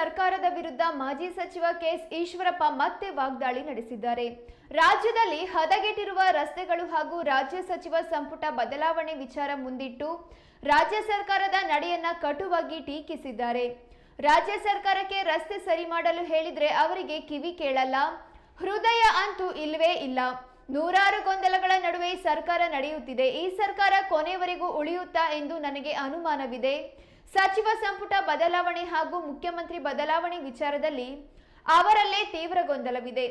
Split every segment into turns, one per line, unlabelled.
ಸರ್ಕಾರದ ವಿರುದ್ಧ ಮಾಜಿ ಸಚಿವ ಕೆಎಸ್ ಈಶ್ವರಪ್ಪ ಮತ್ತೆ ವಾಗ್ದಾಳಿ ನಡೆಸಿದ್ದಾರೆ. ರಾಜ್ಯದಲ್ಲಿ ಹದಗೆಟ್ಟಿರುವ ರಸ್ತೆಗಳು ಹಾಗೂ ರಾಜ್ಯ ಸಚಿವ ಸಂಪುಟ ಬದಲಾವಣೆ ವಿಚಾರ ಮುಂದಿಟ್ಟು ರಾಜ್ಯ ಸರ್ಕಾರದ ನಡೆಯನ್ನ ಕಟುವಾಗಿ ಟೀಕಿಸಿದ್ದಾರೆ. ರಾಜ್ಯ ಸರ್ಕಾರಕ್ಕೆ ರಸ್ತೆ ಸರಿ ಮಾಡಲು ಹೇಳಿದ್ರೆ ಅವರಿಗೆ ಕಿವಿ ಕೇಳಲ್ಲ. ಹೃದಯ ಅಂತೂ ಇಲ್ವೇ ಇಲ್ಲ. ನೂರಾರು ಗೊಂದಲಗಳ ನಡುವೆ ಸರ್ಕಾರ ನಡೆಯುತ್ತಿದೆ. ಈ ಸರ್ಕಾರ ಕೊನೆವರೆಗೂ ಉಳಿಯುತ್ತಾ ಎಂದು ನನಗೆ ಅನುಮಾನವಿದೆ. ಸಚಿವ ಸಂಪುಟ ಬದಲಾವಣೆ ಹಾಗೂ ಮುಖ್ಯಮಂತ್ರಿ ಬದಲಾವಣೆ ವಿಚಾರದಲ್ಲಿ ಅವರಲ್ಲೇ ತೀವ್ರ ಗೊಂದಲವಿದೆ.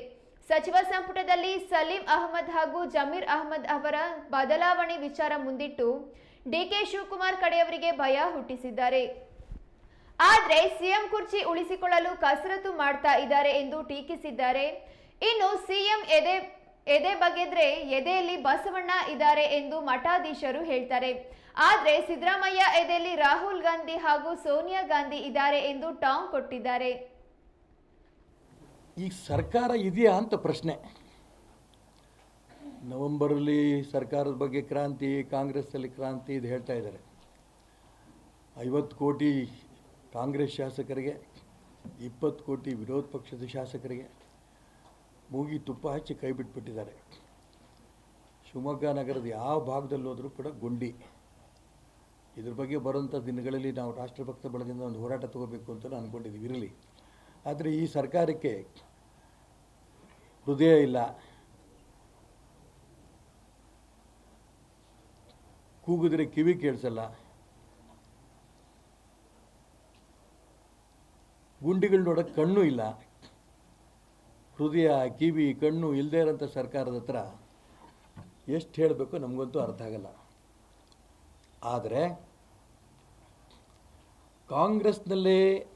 ಸಚಿವ ಸಂಪುಟದಲ್ಲಿ ಸಲೀಂ ಅಹಮದ್ ಹಾಗೂ ಜಮೀರ್ ಅಹಮದ್ ಅವರ ಬದಲಾವಣೆ ವಿಚಾರ ಮುಂದಿಟ್ಟು ಡಿಕೆ ಶಿವಕುಮಾರ್ ಕಡೆಯವರಿಗೆ ಭಯ ಹುಟ್ಟಿಸಿದ್ದಾರೆ. ಆದರೆ ಸಿಎಂ ಕುರ್ಚಿ ಉಳಿಸಿಕೊಳ್ಳಲು ಕಸರತ್ತು ಮಾಡ್ತಾ ಇದ್ದಾರೆ ಎಂದು ಟೀಕಿಸಿದ್ದಾರೆ. ಇನ್ನು ಸಿಎಂ ಎದೆ ಎದೆ ಬಗೆದ್ರೆ ಎದೆಯಲ್ಲಿ ಬಸವಣ್ಣ ಇದ್ದಾರೆ ಎಂದು ಮಠಾಧೀಶರು ಹೇಳ್ತಾರೆ. ಆದ್ರೆ ಸಿದ್ದರಾಮಯ್ಯ ಎದೆಯಲ್ಲಿ ರಾಹುಲ್ ಗಾಂಧಿ ಹಾಗೂ ಸೋನಿಯಾ ಗಾಂಧಿ ಇದ್ದಾರೆ ಎಂದು ಟಾಂಗ್ ಕೊಟ್ಟಿದ್ದಾರೆ.
ಈ ಸರ್ಕಾರ ಇದೆಯಾ ಅಂತ ಪ್ರಶ್ನೆ. ನವೆಂಬರಲ್ಲಿ ಸರ್ಕಾರದ ಬಗ್ಗೆ ಕ್ರಾಂತಿ, ಕಾಂಗ್ರೆಸ್ಸಲ್ಲಿ ಕ್ರಾಂತಿ ಇದು ಹೇಳ್ತಾ ಇದ್ದಾರೆ. ಐವತ್ತು ಕೋಟಿ ಕಾಂಗ್ರೆಸ್ ಶಾಸಕರಿಗೆ, ಇಪ್ಪತ್ತು ಕೋಟಿ ವಿರೋಧ ಪಕ್ಷದ ಶಾಸಕರಿಗೆ ಮೂಗಿ ತುಪ್ಪ ಹಚ್ಚಿ ಕೈ ಬಿಟ್ಬಿಟ್ಟಿದ್ದಾರೆ. ಶಿವಮೊಗ್ಗ ನಗರದ ಯಾವ ಭಾಗದಲ್ಲಿ ಹೋದರೂ ಕೂಡ ಗುಂಡಿ. ಇದ್ರ ಬಗ್ಗೆ ಬರುವಂಥ ದಿನಗಳಲ್ಲಿ ನಾವು ರಾಷ್ಟ್ರಭಕ್ತ ಬಳದಿಂದ ಒಂದು ಹೋರಾಟ ತಗೋಬೇಕು ಅಂತ ಅಂದ್ಕೊಂಡಿದ್ದೀವಿ ಇರಲಿ. ಆದರೆ ಈ ಸರ್ಕಾರಕ್ಕೆ ಹೃದಯ ಇಲ್ಲ. ಕೂಗಿದ್ರೆ ಕಿವಿ ಕೇಳಿಸಲ್ಲ. ಗುಂಡಿಗಳು ನೋಡೋಕೆ ಕಣ್ಣು ಇಲ್ಲ. ಹೃದಯ, ಕಿವಿ, ಕಣ್ಣು ಇಲ್ಲದೇ ಇರೋಂಥ ಸರ್ಕಾರದ ಹತ್ರ ಎಷ್ಟು ಹೇಳಬೇಕು ನಮಗಂತೂ ಅರ್ಥ ಆಗಲ್ಲ. ಆದರೆ ಕಾಂಗ್ರೆಸ್ನಲ್ಲೇ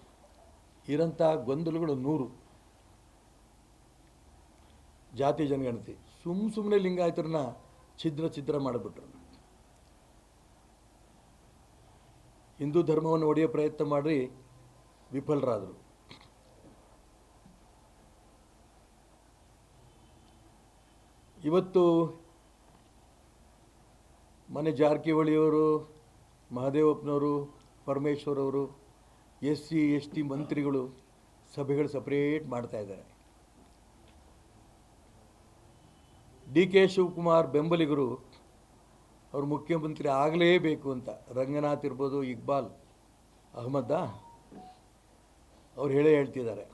ಇರೋಂಥ ಗೊಂದಲಗಳು ನೂರು. ಜಾತಿ ಜನಗಣತಿ. ಸುಮ್ ಸುಮ್ಮನೆ ಲಿಂಗಾಯತರನ್ನ ಛಿದ್ರ ಛಿದ್ರ ಮಾಡಿಬಿಟ್ರು. ಹಿಂದೂ ಧರ್ಮವನ್ನು ಒಡೆಯೋ ಪ್ರಯತ್ನ ಮಾಡಿ ವಿಫಲರಾದರು. ಇವತ್ತು ಮನೆ ಜಾರಕಿಹೊಳಿಯವರು, ಮಹದೇವಪ್ಪನವರು ಪರಮೇಶ್ವರ್ ಅವರು, ಎಸ್ ಸಿ, ಎಸ್ ಟಿ ಮಂತ್ರಿಗಳು ಸಭೆಗಳು ಸಪ್ರೇಟ್ ಮಾಡ್ತಾ ಇದ್ದಾರೆ. ಡಿ ಕೆ ಶಿವಕುಮಾರ್ ಬೆಂಬಲಿಗರು, ಅವರು ಮುಖ್ಯಮಂತ್ರಿ ಆಗಲೇಬೇಕು ಅಂತ. ರಂಗನಾಥ್ ಇರ್ಬೋದು, ಇಕ್ಬಾಲ್, ಅಹಮದ ಅವ್ರು ಹೇಳೇ ಹೇಳ್ತಿದ್ದಾರೆ.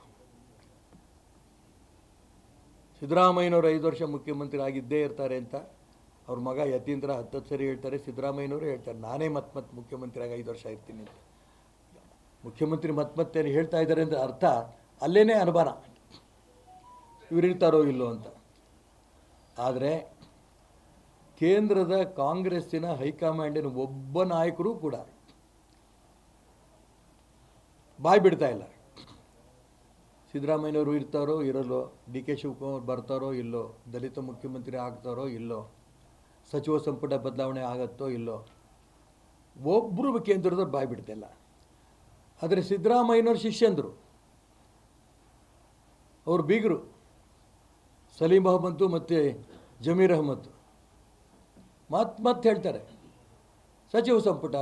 ಸಿದ್ದರಾಮಯ್ಯನವರು ಐದು ವರ್ಷ ಮುಖ್ಯಮಂತ್ರಿ ಆಗಿದ್ದೇ ಇರ್ತಾರೆ ಅಂತ. ಅವ್ರ ಮಗ ಯತೀಂದ್ರ ಹತ್ತತ್ತು ಸರಿ ಹೇಳ್ತಾರೆ, ಸಿದ್ದರಾಮಯ್ಯನವರು ಹೇಳ್ತಾರೆ, ನಾನೇ ಮತ್ತೆ ಮತ್ತೆ ಮುಖ್ಯಮಂತ್ರಿಯಾಗಿ ಐದು ವರ್ಷ ಇರ್ತೀನಿ ಅಂತ. ಮುಖ್ಯಮಂತ್ರಿ ಮತ್ತೆ ಮತ್ತೆ ಹೇಳ್ತಾ ಇದ್ದಾರೆ ಅಂದರೆ ಅರ್ಥ, ಅಲ್ಲೇನೇ ಅನುಮಾನ. ಇವ್ರು ಇರ್ತಾರೋ ಇಲ್ಲೋ ಅಂತ. ಆದರೆ ಕೇಂದ್ರದ ಕಾಂಗ್ರೆಸ್ಸಿನ ಹೈಕಮಾಂಡಿನ ಒಬ್ಬ ನಾಯಕರು ಕೂಡ ಬಾಯ್ ಬಿಡ್ತಾ ಇಲ್ಲ. ಸಿದ್ದರಾಮಯ್ಯನವರು ಇರ್ತಾರೋ ಇರಲ್ಲೋ, ಡಿ ಕೆ ಶಿವಕುಮಾರ್ ಬರ್ತಾರೋ ಇಲ್ಲೋ, ದಲಿತ ಮುಖ್ಯಮಂತ್ರಿ ಆಗ್ತಾರೋ ಇಲ್ಲೋ ಸಚಿವ ಸಂಪುಟ ಬದಲಾವಣೆ ಆಗತ್ತೋ ಇಲ್ಲೋ ಒಬ್ಬರು ಕೇಂದ್ರದ ಬಾಯಿ ಬಿಡ್ತಿಲ್ಲ. ಆದರೆ ಸಿದ್ದರಾಮಯ್ಯನವ್ರ ಶಿಷ್ಯಂದರು, ಅವರು ಬೀಗರು, ಸಲೀಂ ಅಹಮದ್ದು ಮತ್ತು ಜಮೀರ್ ಅಹಮದ್. ಮತ್ತೆ ಮತ್ತೆ ಹೇಳ್ತಾರೆ, ಸಚಿವ ಸಂಪುಟ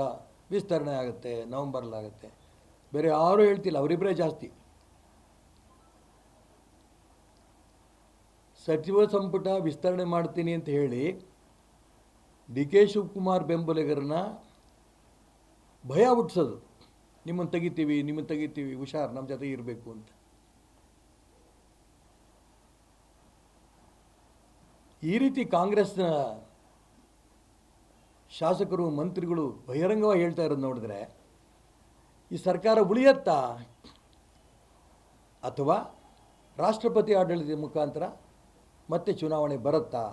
ವಿಸ್ತರಣೆ ಆಗುತ್ತೆ ನವಂಬರ್ಲಾಗುತ್ತೆ ಬೇರೆ ಯಾರೂ ಹೇಳ್ತಿಲ್ಲ ಅವರಿಬ್ಬರೇ ಜಾಸ್ತಿ. ಸಚಿವ ಸಂಪುಟ ವಿಸ್ತರಣೆ ಮಾಡ್ತೀನಿ ಅಂತ ಹೇಳಿ ಡಿ ಕೆ ಶಿವಕುಮಾರ್ ಬೆಂಬಲಿಗರನ್ನ ಭಯ ಹುಟ್ಟಿಸೋದು ನಿಮ್ಮನ್ನು ತೆಗಿತೀವಿ ನಿಮ್ಮನ್ನು ತೆಗಿತೀವಿ, ಹುಷಾರ್, ನಮ್ಮ ಜೊತೆ ಇರಬೇಕು ಅಂತ. ಈ ರೀತಿ ಕಾಂಗ್ರೆಸ್ನ ಶಾಸಕರು, ಮಂತ್ರಿಗಳು ಬಹಿರಂಗವಾಗಿ ಹೇಳ್ತಾ ಇರೋದು ನೋಡಿದ್ರೆ, ಈ ಸರ್ಕಾರ ಉಳಿಯತ್ತಾ? ಅಥವಾ ರಾಷ್ಟ್ರಪತಿ ಆಡಳಿತದ ಮುಖಾಂತರ ಮತ್ತೆ ಚುನಾವಣೆ ಬರುತ್ತಾ?